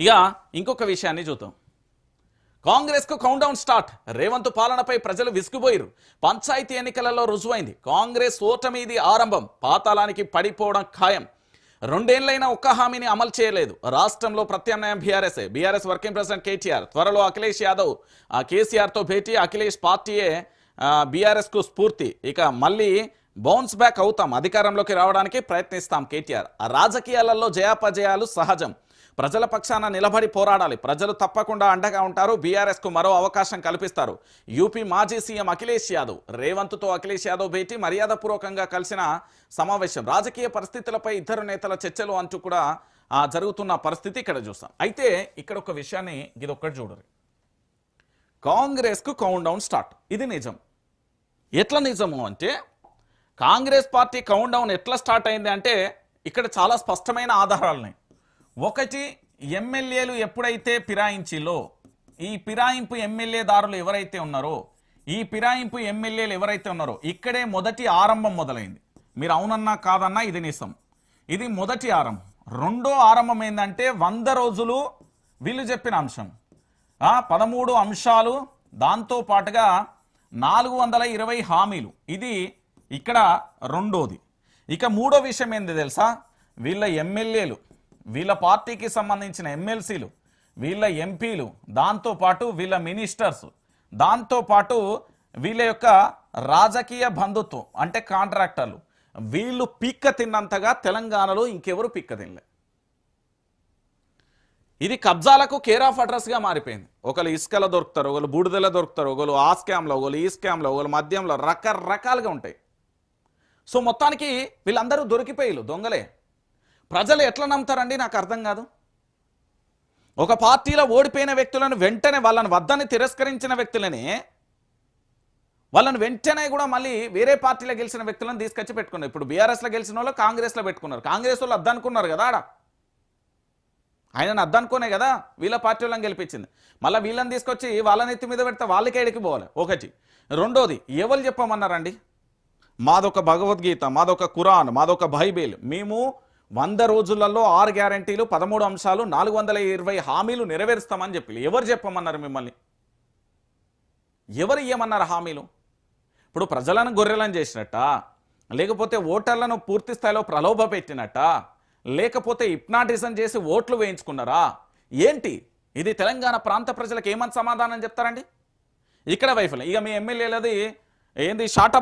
ఇక ఇంకొక విషయాన్ని చూద్దాం. కాంగ్రెస్కు కౌంట్ డౌన్ స్టార్ట్. రేవంత్ పాలనపై ప్రజలు విసుగుపోయారు పంచాయతీ ఎన్నికలలో రుజువైంది. కాంగ్రెస్ ఓటమిది ఆరంభం. పాతాళానికి పడిపోవడం ఖాయం. రెండేళ్ళైనా ఒక్క హామీని అమలు చేయలేదు. రాష్ట్రంలో ప్రత్యామ్నాయం BRS BRS working president KTR. త్వరలో అఖిలేష్ యాదవ్ కేసీఆర్తో భేటీ. అఖిలేష్ పార్టీయే బీఆర్ఎస్కు స్ఫూర్తి. ఇక మళ్ళీ బౌన్స్ బ్యాక్ అవుతాం. అధికారంలోకి రావడానికి ప్రయత్నిస్తాం కేటీఆర్. ఆ రాజకీయాలలో జయాపజయాలు సహజం. ప్రజల పక్షాన నిలబడి పోరాడాలి. ప్రజలు తప్పకుండా అండగా ఉంటారు. బీఆర్ఎస్కు మరో అవకాశం కల్పిస్తారు. యూపీ మాజీ సీఎం అఖిలేష్ యాదవ్ రేవంత్తో అఖిలేష్ యాదవ్ భేటీ మర్యాదపూర్వకంగా కలిసిన సమావేశం. రాజకీయ పరిస్థితులపై ఇద్దరు నేతల చర్చలు అంటూ కూడా ఆ, జరుగుతున్న పరిస్థితి ఇక్కడ చూస్తాం. అయితే ఇక్కడ ఒక విషయాన్ని ఇది ఒక్కటి చూడరు కాంగ్రెస్కు కౌంట్ డౌన్ స్టార్ట్ ఇది నిజం. ఎట్లా నిజము అంటే కాంగ్రెస్ పార్టీ కౌంట్ డౌన్ ఎట్లా స్టార్ట్ అయింది అంటే ఇక్కడ చాలా స్పష్టమైన ఆధారాలున్నాయి. ఒకటి ఎమ్మెల్యేలు ఎప్పుడైతే ఫిరాయించిలో ఈ ఫిరాయింపు ఎమ్మెల్యే దారులు ఎవరైతే ఉన్నారో ఈ ఫిరాయింపు ఎమ్మెల్యేలు ఎవరైతే ఉన్నారో ఇక్కడే మొదటి ఆరంభం మొదలైంది. మీరు అవునన్నా కాదన్నా ఇది నిజం ఇది మొదటి ఆరంభం. రెండో ఆరంభం ఏంటంటే వంద రోజులు వీళ్ళు చెప్పిన అంశం. పదమూడు అంశాలు దాంతో పాటుగా నాలుగు వందల ఇరవై హామీలు. ఇది ఇక్కడ రెండోది. ఇక మూడో విషయం ఏంది తెలుసా? వీళ్ళ ఎమ్మెల్యేలు వీళ్ళ పార్టీకి సంబంధించిన ఎమ్మెల్సీలు వీళ్ళ ఎంపీలు దాంతోపాటు వీళ్ళ మినిస్టర్స్ దాంతోపాటు వీళ్ళ యొక్క రాజకీయ బంధుత్వం అంటే కాంట్రాక్టర్లు వీళ్ళు పిక్క తిన్నంతగా తెలంగాణలో ఇంకెవరు పిక్క తినలే. ఇది కబ్జాలకు కేర్ ఆఫ్ అడ్రస్గా మారిపోయింది. ఒకరు ఇసుకల దొరుకుతారు ఒకరు బూడిదలో దొరుకుతారు ఒకరు ఆ స్కామ్లో ఒకరు ఈ స్కామ్లో ఒకరు మద్యంలో రకరకాలుగా ఉంటాయి. సో మొత్తానికి వీళ్ళందరూ దొరికిపోయిలు దొంగలే. ప్రజలు ఎట్లా నమ్ముతారండి? నాకు అర్థం కాదు. ఒక పార్టీలో ఓడిపోయిన వ్యక్తులను వెంటనే వాళ్ళని వద్దని తిరస్కరించిన వ్యక్తులని వాళ్ళని వెంటనే కూడా మళ్ళీ వేరే పార్టీలో గెలిచిన వ్యక్తులను తీసుకొచ్చి పెట్టుకున్నారు. ఇప్పుడు బీఆర్ఎస్లో గెలిచిన వాళ్ళు కాంగ్రెస్లో పెట్టుకున్నారు. కాంగ్రెస్ వాళ్ళు అద్దనుకున్నారు కదా ఆడ. ఆయనను అద్దనుకునే కదా వీళ్ళ పార్టీ వాళ్ళని గెలిపించింది. మళ్ళీ వీళ్ళని తీసుకొచ్చి వాళ్ళని ఎత్తి మీద పెడితే వాళ్ళకి ఎడికిపోవాలి ఒకటి. రెండోది ఎవరు చెప్పమన్నారండి? మాదొక భగవద్గీత మాదొక కురాన్ మాదొక బైబిల్. మేము వంద రోజులలో ఆరు గ్యారంటీలు పదమూడు అంశాలు నాలుగు వందల ఇరవై హామీలు నెరవేరుస్తామని చెప్పి ఎవరు చెప్పమన్నారు మిమ్మల్ని? ఎవరు ఇయ్యమన్నారు హామీలు? ఇప్పుడు ప్రజలను గొర్రెలను చేసినట్ట? లేకపోతే ఓటర్లను పూర్తి స్థాయిలో ప్రలోభ పెట్టినట్ట? లేకపోతే ఇప్నాటిజం చేసి ఓట్లు వేయించుకున్నారా? ఏంటి? ఇది తెలంగాణ ప్రాంత ప్రజలకు ఏమని సమాధానం చెప్తారండి? ఇక్కడ వైఫల్యం ఇక మీ ఎమ్మెల్యేలది ఏంది? షాటా